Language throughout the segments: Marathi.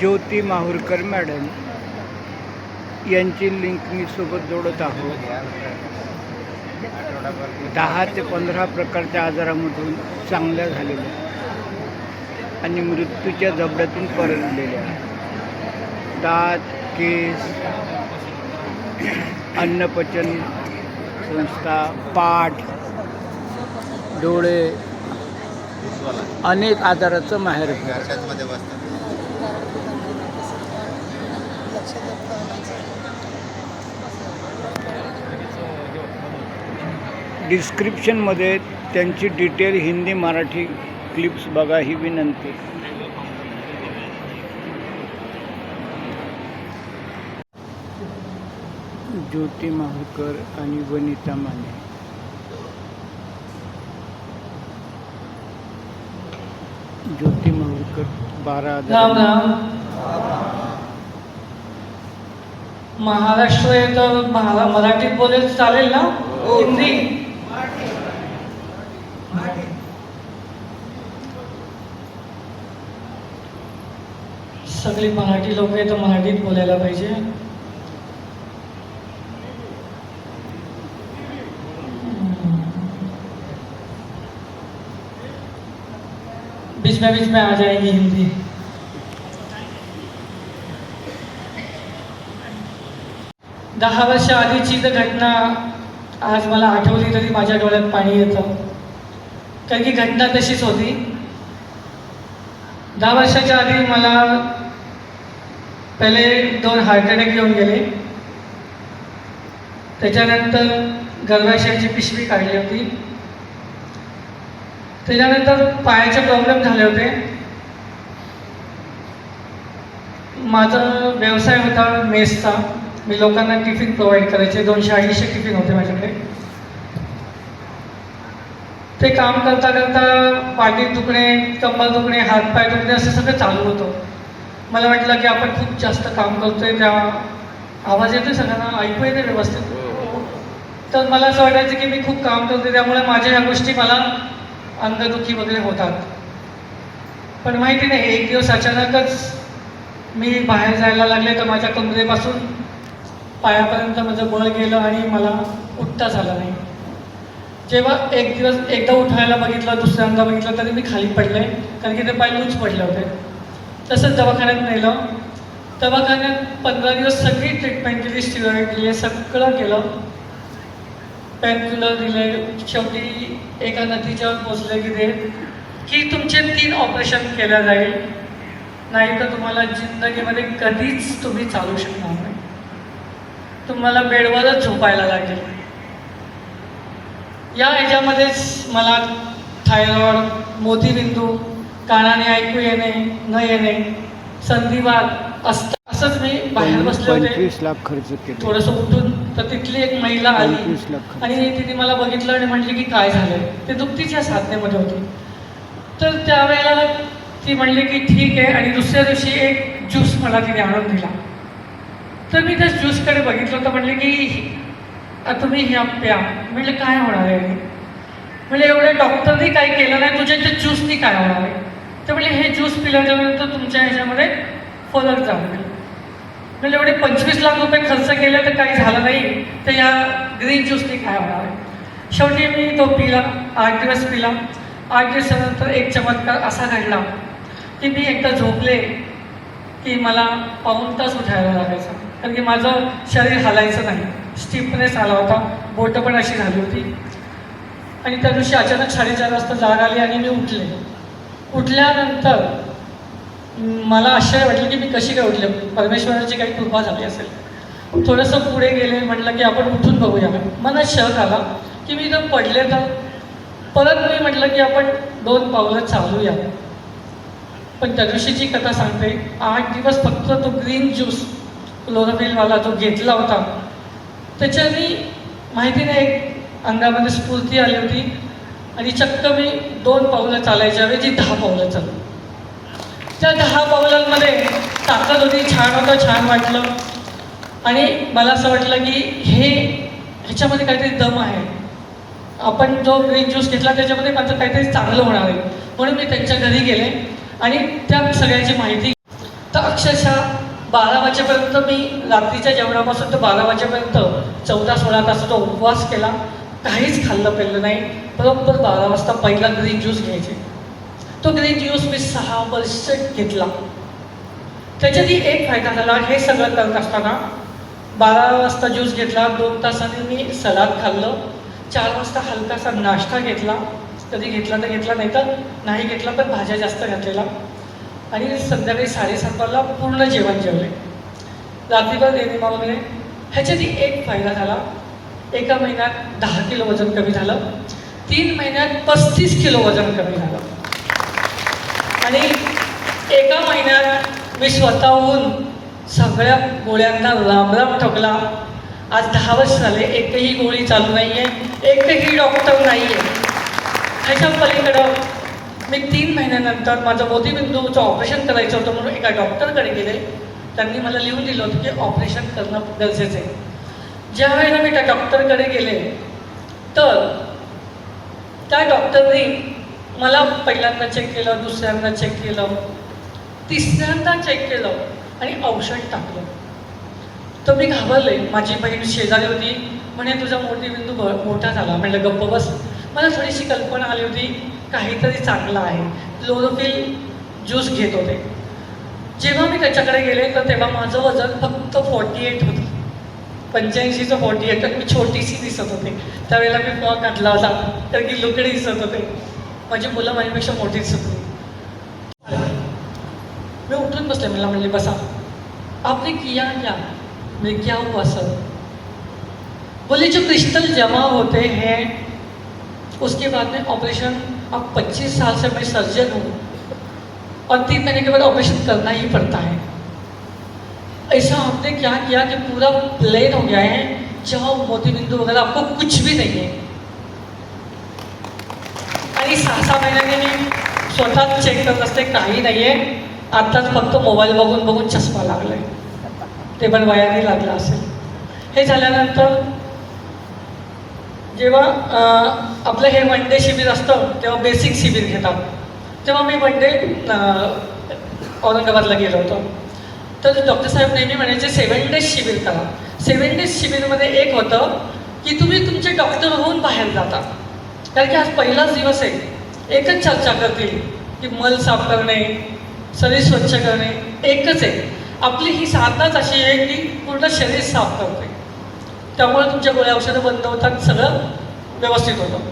ज्योती माहुरकर मॅडम यांची लिंक मी सोबत जोडत आहोत. दहा ते पंधरा प्रकारच्या आजारामधून चांगल्या झालेल्या आणि मृत्यूच्या जबड्यातून परतलेल्या. दात केस अन्नपचन संस्था पाठ डोळे अनेक आजाराचं माहेर डिस्क्रिप्शनमध्ये त्यांची डिटेल हिंदी मराठी क्लिप्स बघा ही विनंती. ज्योती माहुरकर आणि वनिता माने. ज्योती माहुरकर बारा राम राम. महाराष्ट्र येतं महा मराठीत बोलेल चालेल ना? हिंदी? सगळी मराठी लोक तर मराठीत बोलायला पाहिजे. बीच में बीच में आ जाएगी हिंदी. दहा वर्ष आधीची तर घटना आज मला आठवली तरी माझ्या डोळ्यात पाणी येतं. कारण की घटना तशीच होती. दहा वर्षाच्या आधी मला पहिले दोन हार्ट अटॅक येऊन गेले. त्याच्यानंतर गर्भाशयाची पिशवी काढली होती. त्याच्यानंतर पायाचे प्रॉब्लेम झाले होते. माझा व्यवसाय होता मेसचा. मी लोकांना टिफिन प्रोव्हाइड करायचे. दोनशे अडीचशे टिफिन होते माझ्याकडे. ते काम करता करता पाठीत दुखणे कंबर दुखणे हातपाय दुखणे असं सगळं चालू होतं. मला वाटलं की आपण खूप जास्त काम करतोय त्या आवाज येतोय सगळ्यांना ऐकू येते व्यवस्थित. तर मला असं वाटायचं की मी खूप काम करते त्यामुळे माझ्या ह्या गोष्टी मला अंगदुखी वगैरे होतात. पण माहिती नाही एक दिवस अचानकच मी बाहेर जायला लागले तर माझ्या कमरेपासून पायापर्यंत माझं बळ गेलं आणि मला उठता झालं नाही. जेव्हा एक दिवस एकदा उठायला बघितलं दुसऱ्यांदा बघितलं तरी मी खाली पडले कारण की ते पाय लूज पडले होते. तसंच दवाखान्यात नेलं. दवाखान्यात पंधरा दिवस सगळी ट्रीटमेंट केली स्टिरॉईड दिले सगळं केलं. पॅनक्युलर दिले शेवटी एका नदीच्यावर पोचले की ते. की तुमचे तीन ऑपरेशन केलं जाईल. नाही तर तुम्हाला जिंदगीमध्ये कधीच तुम्ही चालू शकणार नाही. तुम्हाला बेडवरच झोपायला लागेल. या ह्याच्यामध्येच मला थायरॉइड मोतीबिंदू कानाने ऐकू येणे न येणे संधिवात असत असंच मी बाहेर बसले होते. लाख खर्च थोडंसं उठून तर तिथली एक महिला आली. आणि तिने मला बघितलं आणि म्हटली की काय झालंय? ते दुखतीच्या साधनेमध्ये होती. तर त्यावेळेला ती म्हणली की ठीक आहे. आणि दुसऱ्या दिवशी एक ज्यूस मला तिने आणून दिला. तर मी त्या ज्यूसकडे बघितलं तर म्हणले की "आ, तुम्ही ह्या प्या. म्हटलं काय होणार आहे? म्हणजे एवढ्या डॉक्टरनी काय केलं नाही. तुझ्या त्या ज्यूसनी काय होणार आहे? तर म्हणजे हे ज्यूस पिल्याच्यानंतर तुमच्या ह्याच्यामध्ये फरक जाणवेल. म्हणजे एवढे पंचवीस लाख रुपये खर्च केले तर काही झालं नाही. तर या ग्रीन ज्यूसने काय होणार आहे? शेवटी मी तो पिला आठ दिवस पिला. आठ दिवसानंतर एक चमत्कार असा घडला की मी एकदा झोपले की मला पाऊण तास उठायला लागायचा. कारण की माझं शरीर हलायचं नाही. स्टिफनेस आला होता. बोटं पण अशी झाली होती. आणि त्या दिवशी अचानक साडेचार वाजता जाग आली आणि मी उठले. उठल्यानंतर मला आश्चर्य वाटलं की मी कशी काय उठले? परमेश्वराची काही कृपा झाली असेल. थोडंसं पुढे गेले म्हटलं की आपण उठून बघूया. मनात शक आला की मी जर पडले तर? परत मी म्हटलं की आपण दोन पावलं चालूया. पण त्या दिवशीची कथा सांगते आठ दिवस फक्त तो ग्रीन ज्यूस क्लोरोफिलवाला जो घेतला होता त्याच्यानी माहिती नाही एक अंगामध्ये स्फूर्ती आली होती. आणि चक्क मी दोन पावलं चालायच्या ऐवजी दहा पावलं चालू. त्या दहा पावलांमध्ये ताकद होती छान होतं छान वाटलं. आणि मला असं वाटलं की हे ह्याच्यामध्ये काहीतरी दम आहे. आपण जो ग्रीन ज्यूस घेतला त्याच्यामध्ये माझं काहीतरी चांगलं होणार आहे. म्हणून मी त्यांच्या घरी गेले आणि त्या सगळ्याची माहिती तर अक्षरशः बारा वाजेपर्यंत मी रात्रीच्या जेवणापासून तर बारा वाजेपर्यंत चौदा सोळा तासाचा उपवास केला. काहीच खाल्लं पिल्लं नाही. बरोबर बारा वाजता पहिला ग्रीन ज्यूस घ्यायचे. तो ग्रीन ज्यूस मी सहा वर्ष घेतला. त्याच्यातही एक फायदा झाला हे सगळं करत असताना बारा वाजता ज्यूस घेतला दोन तासांनी मी सलाद खाल्लं. चार वाजता हलकासा नाश्ता घेतला. कधी घेतला तर घेतला नाही तर नाही घेतला पण भाज्या जास्त घातलेला. आणि संध्याकाळी साडेसात पूर्ण जेवण जेवले. रात्रीभर देणे वगैरे. ह्याच्यातही एक फायदा झाला. एका महिन्यात दहा किलो वजन कमी झालं. तीन महिन्यात पस्तीस किलो वजन कमी झालं. आणि एका महिन्यात मी स्वतःहून सगळ्या गोळ्यांना रामराम ठोकला. आज दहा वर्ष झाले एकही गोळी चालू नाही आहे एकही डॉक्टर नाही आहे ह्याच्या पलीकडं मी तीन महिन्यानंतर माझं मोतीबिंदूचं ऑपरेशन करायचं होतं म्हणून एका डॉक्टरकडे गेले. त्यांनी मला लिहून दिलं होतं की ऑपरेशन करणं गरजेचं आहे. ज्या वेळेला मी त्या डॉक्टरकडे गेले तर त्या डॉक्टरनी मला पहिल्यांदा चेक केलं दुसऱ्यांदा चेक केलं तिसऱ्यांदा चेक केलं आणि औषध टाकलं. तर मी घाबरले. माझी बहीण शेजारी होती. म्हणे तुझा मोतीबिंदू ब- मोठा झाला. म्हणलं गप्प बस. मला थोडीशी कल्पना आली होती काहीतरी चांगलं आहे. क्लोरोफिल ज्यूस घेत होते. जेव्हा मी त्याच्याकडे गेले तर तेव्हा माझं वजन फक्त फॉर्टी एट होतं. पंच्याऐंशीचं फॉर्टी एट मी छोटीशी दिसत होते. त्यावेळेला मी फ्रॉक घातला होता, तर की लुकडे दिसत होते. माझी मुलं माझ्यापेक्षा मोठी दिसत होती. मी उठून बसले, मला म्हणले, बसा. आपने किया क्या? मैं क्या हुआ सर बोले, जो क्रिस्टल जमा होते हैं, उसके बाद में ऑपरेशन अब 25 साल से मैं सर्जन हूँ और तीन महीने के बाद ऑपरेशन करना ही पड़ता है। ऐसा आपने क्या किया कि पूरा प्लेन हो गया है? जहाँ मोतीबिंदू वगैरह आपको कुछ भी नहीं है। आणि सहा सहा महिन्याने मी स्वतः चेक करत असते काही नाही आहे आत्ताच फक्त मोबाईल बघून बघून चष्मा लागलाय। ते पण वयाने लागला असेल. हे झाल्यानंतर जेव्हा आपलं हे वन डे शिबिर असतं तेव्हा बेसिक शिबिर घेतात. तेव्हा मी वन डे औरंगाबादला गेलो होतो. तर डॉक्टर साहेब नेहमी म्हणायचे सेवन डेज शिबिर करा सेवन डेज शिबिरमध्ये एक होतं की तुम्ही तुमचे डॉक्टर होऊन बाहेर जाता. कारण की आज पहिलाच दिवस आहे. एकच चर्चा करतील की मल साफ करणे शरीर स्वच्छ करणे एकच आहे. आपली ही साधनाच अशी आहे की पूर्ण शरीर साफ करते त्यामुळे तुमच्या गोळ्या औषधं बंद होतात सगळं व्यवस्थित होतं.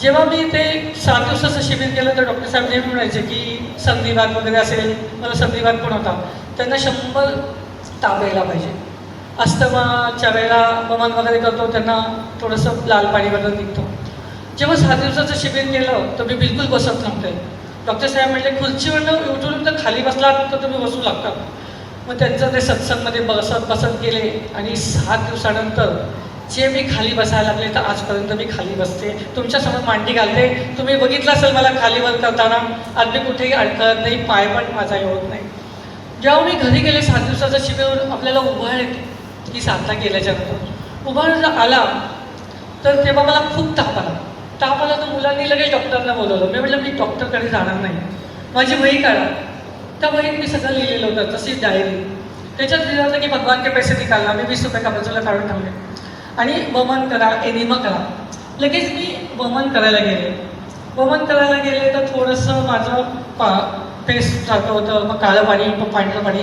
जेव्हा मी ते सात दिवसाचं शिबिर केलं तर डॉक्टर साहेब नेहमी म्हणायचे की संधिवात वगैरे असेल मला संधिवात पण होता. त्यांना शंभर ताप पाहिजे. अस्तमाच्या वेळेला ममन वगैरे करतो त्यांना थोडंसं लाल पाणी वगैरे निघतो. जेव्हा सात दिवसाचं शिबिर केलं तर मी बिलकुल बसत नव्हते. डॉक्टर साहेब म्हटले खुर्चीवरनं उठून तर खाली बसला तर तुम्ही बसू लागतात मग त्यांचं ते सत्संगमध्ये बसत बसत गेले आणि सात दिवसानंतर जे मी खाली बसायला लागले तर आजपर्यंत मी खाली बसते. तुमच्यासमोर मांडी घालते. तुम्ही बघितलं असेल मला खालीवर करताना. आज मी कुठेही अडकत नाही पाय पण माझा होत नाही. जेव्हा मी घरी गेले सात दिवसाचं शिबिर आपल्याला उभाळ येते. की साधना केल्याच्यानंतर. जर आला तर तेव्हा मला खूप ताप आला. ताप आला तर मुलांनी लगेच डॉक्टरना बोलवलं. मी म्हटलं मी डॉक्टरकडे जाणार नाही. माझी वही काढा. त्या वहीत मी सगळं लिहिलेलं होतं तशीच डायरी त्याच्यात लिहिलं होतं की भगवान के पैसे निकालना मी वीस रुपये का बाजूला काढून ठेवले. आणि वमन करा एनिमा करा. लगेच मी वमन करायला गेले. वमन करायला गेले तर थोडंसं माझं पा पेस्ट सारखं होतं, मग काळं पाणी, मग पांढरं पाणी,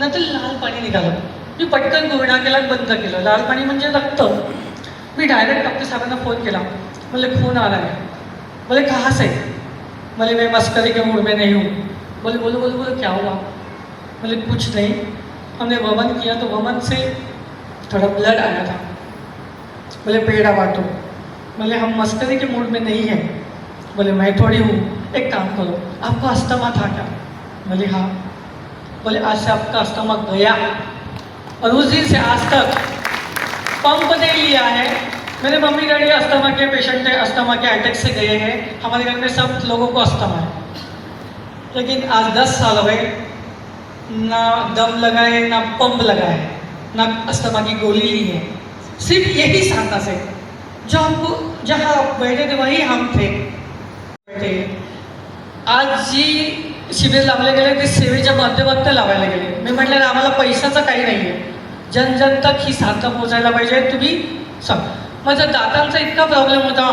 नंतर लाल पाणी निघालं. मी पटकन गुरडा केला, बंद केलं. लाल पाणी म्हणजे रक्त. मी डायरेक्ट डॉक्टर साहेबांना फ़ोन केला. बोले खून आ रहा है बोले कहाँ से बोले मैं मस्करी के मूड में नहीं हूँ. बोले बोलो बोलो बोलो, क्या हुआ? बोले कुछ नहीं. हमने वमन किया तो वमन से थोड़ा ब्लड आया था। बोले पेड़ा बांटो. बोले हम मस्करी के मूड में नहीं हैं. बोले, मैं थोड़ी हूँ, एक काम करो, आपको अस्थमा था क्या? बोले हाँ। बोले, आज से आपका अस्थमा गया। और उस दिन से आज तक पंप नहीं लिया है। मेरे मम्मी डैडी अस्थमा के पेशेंट है, अस्थमा के अटैक से गए हैं। हमारे घर में सब लोगों को अस्थमा है। लेकिन आज दस साल हो गए, ना दम लगाए, ना पंप लगाए, ना अस्थमा की गोली ली है। सिर्फ़ यही साधना से, जो हमको, जहाँ बैठे थे, वही हम थे। म्हणजे आज जी शिबिर लावले गेले ते सेवेच्या माध्यमातून लावायला गेले. मी म्हटलं आम्हाला पैशाचं काही नाही आहे जनजन तक ही साथ पोचायला पाहिजे. तुम्ही सांग माझा दातांचा इतका प्रॉब्लेम होता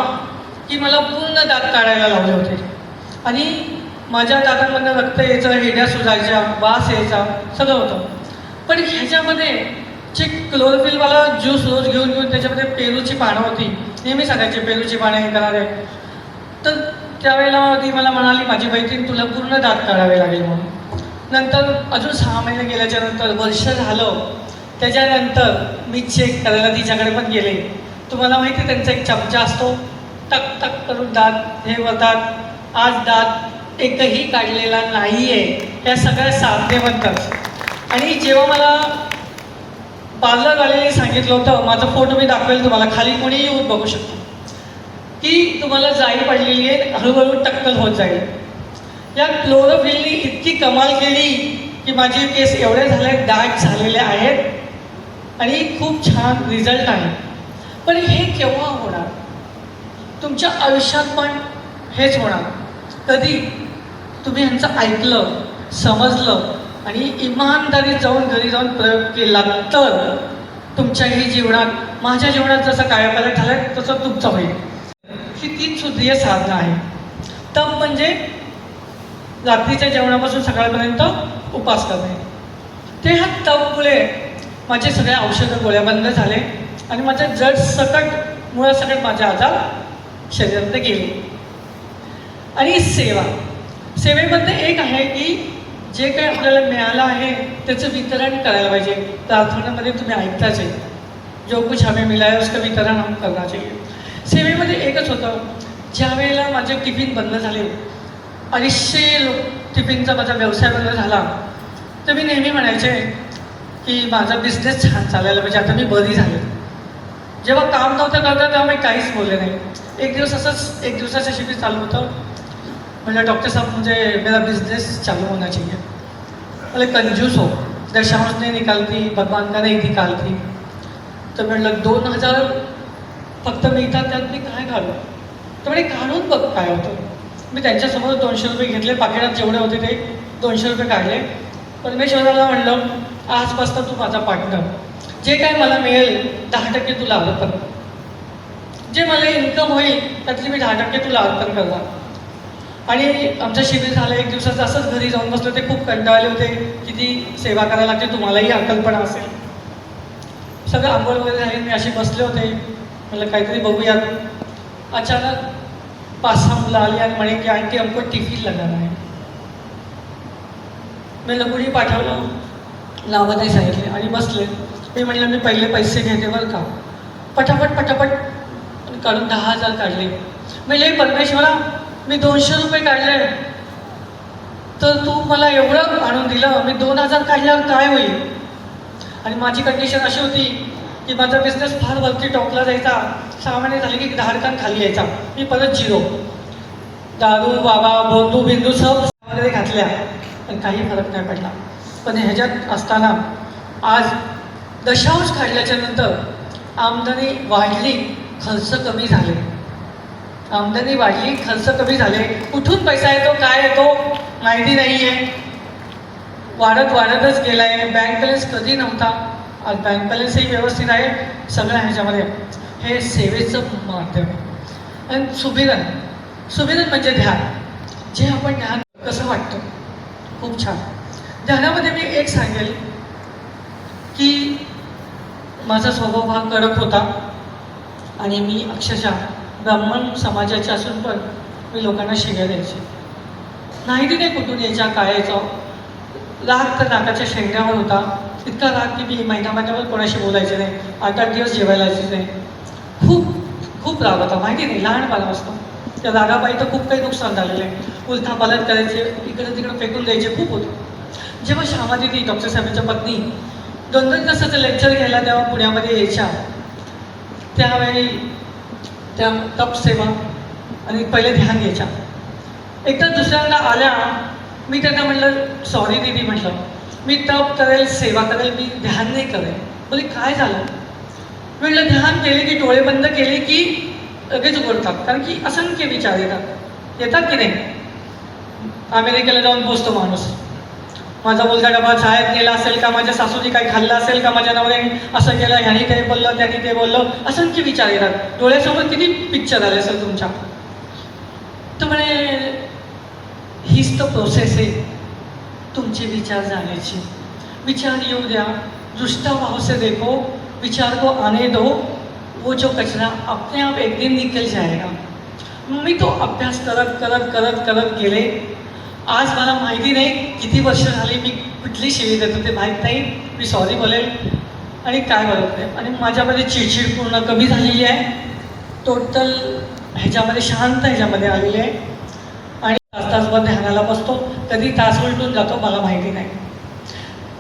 की मला पूर्ण दात काढायला लावले होते. आणि माझ्या दातांमधनं रक्त यायचं हेड्या सुजायच्या वास यायचा सगळं होतं. पण ह्याच्यामध्ये जे क्लोरोफिलवाला ज्यूस रोज घेऊन घेऊन त्याच्यामध्ये पेरूची पानं होती. नेहमी सांगायचे पेरूची पानं हे करणारे. तर त्यावेळेला ती मला म्हणाली माझी मैत्रीण तुला पूर्ण दात काढावे लागेल म्हणून. नंतर अजून सहा महिने गेल्याच्यानंतर वर्ष झालं. त्याच्यानंतर मी चेक करायला तिच्याकडे पण गेले. तुम्हाला माहिती आहे त्यांचा एक चमचा असतो. टक टक करून दात हे वतात आज दात एकही काढलेला नाही आहे या सगळ्या साधने म्हणतात आणि जेव्हा मला पार्लरवाल्याने सांगितलं होतं माझा फोटो मी दाखवेल तुम्हाला खाली कोणीही येऊन बघू शकतो. की तुम्हाला जाई पडलेली आहे हळूहळू टक्कल होत जाईल. या क्लोरोफिलनी इतकी कमाल केली की माझे केस एवढे झाले दाट झालेले आहेत. आणि खूप छान रिझल्ट आहे. पण हे केव्हा होणार? तुमच्या आयुष्यात पण हेच होणार. कधी? तुम्ही ह्यांचं ऐकलं समजलं आणि इमानदारी जाऊन घरी जाऊन प्रयोग केला तर तुमच्याही जीवनात माझ्या जीवनात जसं कायापालट झालं तसं तुमचं होईल. ही तीन सूत्रीय साधनं आहे तप म्हणजे रात्रीच्या जेवणापासून सकाळपर्यंत उपास करणे. ते ह्या तपमुळे माझे सगळे औषधं गोळ्या बंद झाले आणि माझ्या जड सकट मुळासकट माझे आजार शरीरात गेले. आणि सेवा. सेवेमध्ये एक आहे की जे काही आपल्याला मिळालं आहे त्याचं वितरण करायला पाहिजे. प्रार्थनामध्ये तुम्ही ऐकताच आहे जो कुछ हमें मिला है उसका वितरण हम करना चाहिए. सेवेमध्ये एकच होतं. ज्या वेळेला माझे टिफिन बंद झाले अडीचशे लोक टिफिनचा माझा व्यवसाय बंद झाला तर मी नेहमी म्हणायचे की माझा बिझनेस छान चालायला पाहिजे म्हणजे आता मी बरी झाले. जेव्हा काम नव्हतं करता तेव्हा मी काहीच बोलले नाही. एक दिवस असंच एक दिवसाचं शिबिर चालू होतं. म्हणजे डॉक्टर साहब म्हणजे मेरा बिजनेस चालू होना चाहिए. बोले कंजूस हो. दशांश नहीं निकालती भगवान का नहीं निकालती तर म्हणलं दोन हजार फक्त मिळतात त्यात मी काय घालू? तर म्हणे घालून बघ काय होतं. मी त्यांच्यासमोर दोनशे रुपये घेतले पाकिटात जेवढे होते ते दोनशे रुपये काढले. परमेश्वराला म्हणलं आजपासून तू माझा पार्टनर जे काय मला मिळेल दहा टक्के तुला अर्पण. जे मला इन्कम होईल त्यातली मी दहा टक्के तुला अर्पण करणार. आणि आमचं शिबिर झालं एक दिवसाचं असंच घरी जाऊन बसलो ते खूप कंटाळले होते. किती सेवा करायला लागते तुम्हालाही अकल्पना असेल. सगळं आंघोळ वगैरे झाली मी असे बसले होते. म्हटलं काहीतरी बघूयात अचानक पाच सहा मुलं आली आणि म्हणे की आणखी हमको टिफिन लागणार आहे मी लगुडी पाठवलं नावं नाही सांगितले आणि बसले. मी म्हटलं मी पहिले पैसे घेते बरं का. पटापट पटापट काढून दहा हजार काढले. म्हणजे परमेश्वरा मी दोनशे रुपये काढले. तर तू मला एवढं आणून दिलं. मी दोन हजार काढल्यावर काय होईल? आणि माझी कंडिशन अशी होती की माझा बिझनेस फार वरती टोकला जायचा. सहा महिने झाले की धाडकान खाली यायचा. मी परत झिरो दारू बाबा बोंदू बिंदू सबमध्ये घातल्या. पण काही फरक नाही पडला. पण ह्याच्यात असताना आज दशांश काढल्याच्या नंतर आमदनी वाढली खर्च कमी झाले. आमदनी वाढली खर्च कमी झाले. कुठून पैसा येतो काय येतो माहिती नाही आहे वाढत वाढतच गेला आहे बँक बॅलन्स कधी नव्हता. बँक बॅलन्सही व्यवस्थित आहे सगळ्या ह्याच्यामध्ये. हे सेवेचं माध्यम आहे. आणि सुभिरन सुभिरन म्हणजे ध्यान. जे आपण ध्यान कसं वाटतं? खूप छान. ध्यानामध्ये मी एक सांगेल की माझा स्वभाव हा कडक होता आणि मी अक्षरशः ब्राह्मण समाजाचे असून पण मी लोकांना शिव्या द्यायचे. नाही नाही कुठून यायच्या काय राग तर नाकाच्या शेंड्यावर होता. इतका राग की मी महिना महिन्यावर कोणाशी बोलायचे नाही. आठ आठ दिवस जेवायला यायचे नाही. खूप खूप राग होता. माहिती नाही लहानपणा असतो. त्या रागाबाई तर खूप काही नुकसान झालेलं आहे. उलथा करायचे इकडं तिकडं फेकून द्यायचे खूप होतं. जेव्हा श्यामादिती डॉक्टर साहेबांच्या पत्नी दोन दोन तासाचं लेक्चर घ्यायला तेव्हा पुण्यामध्ये यायच्या. त्यावेळी त्या तप सेवा आणि पहिले ध्यान घ्यायच्या एकदा दुसऱ्यांदा आल्या मी त्यांना म्हटलं सॉरी दिदी म्हटलं. मी तप करेल सेवा करेल मी ध्यान नाही करेल. बोले काय झालं? म्हटलं ध्यान केले की डोळे बंद केले की लगेच उघडतात. कारण की असंख्य विचार येतात. येतात की नाही? अमेरिकेला जाऊन पोचतो माणूस. माझा मुलगा डबा शाळेत गेला असेल का? माझ्या सासूने काही खाल्लं असेल का? माझ्या नवऱ्याने असं केलं ह्यानी ते बोललं त्याने ते बोललं. असंख्य विचार येतात. डोळ्यासमोर किती पिक्चर आले असेल तुमच्या? तर म्हणे हीच तर प्रोसेस आहे. तुमचे विचार जाण्याचे विचार येऊ द्या. दृष्टा भाव से देखो विचार को आने दो. वो जो कचरा अपने आप एक दिन निकल जाएगा. मी तो अभ्यास करत करत करत करत गेले. आज मला माहिती नाही किती वर्ष झाली मी कुठली शिवी देतो ते माहीत नाही. मी सॉरी बोलेल. आणि काय बोलत नाही आणि माझ्यामध्ये चिडचिड पूर्ण कमी झालेली आहे. टोटल ह्याच्यामध्ये शांत ह्याच्यामध्ये आलेली आहे. तास तासभर ध्यानाला बसतो कधी तास उलटून जातो मला माहिती नाही.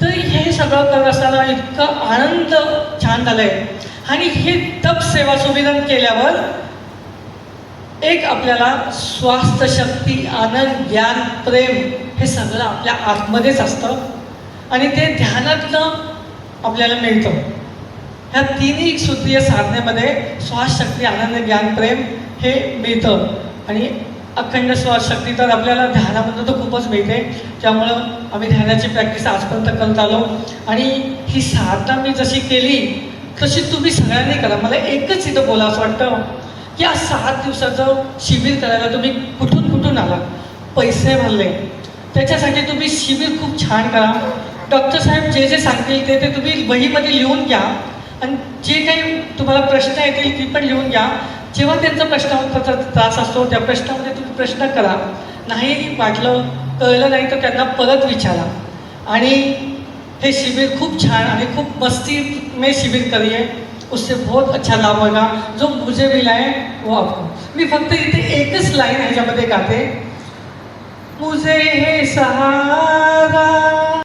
तर हे सगळं करत असताना इतकं आनंद छान झालंय. आणि हे तप सेवा सुविधान केल्यावर एक आपल्याला स्वास्थ्य शक्ती आनंद ज्ञान प्रेम हे सगळं आपल्या आतमध्येच असतं. आणि ते ध्यानातनं आपल्याला मिळतं. ह्या तिन्ही सूत्रीय साधनेमध्ये श्वासशक्ती आनंद ज्ञान प्रेम हे मिळतं. आणि अखंड श्वास शक्ती तर आपल्याला ध्यानामध्ये तर खूपच मिळते. त्यामुळं आम्ही ध्यानाची प्रॅक्टिस आजपर्यंत करत आलो आणि ही साधना मी जशी केली तशी तुम्ही सगळ्यांनी करा. मला एकच इथं बोला असं वाटतं की आज सात दिवसाचं शिबिर करायला तुम्ही कुठून कुठून आला? पैसे भरले. त्याच्यासाठी तुम्ही शिबिर खूप छान करा. डॉक्टर साहेब जे जे सांगतील ते ते तुम्ही वहीमध्ये लिहून घ्या. आणि जे काही तुम्हाला प्रश्न येतील ती पण लिहून घ्या. जेव्हा त्यांचा प्रश्नाचा त्रास असतो त्या प्रश्नामध्ये तुम्ही प्रश्न करा. नाही वाटलं कळलं नाही तर त्यांना परत विचारा. आणि हे शिबिर खूप छान आणि खूप मस्ती में शिबिर करिए उससे बहुत अच्छा लाभ होगा. जो मुझे मिला है वो आपको. मी फक्त इथे एकच लाईन ह्याच्यामध्ये गाते. मुझे हे सहारा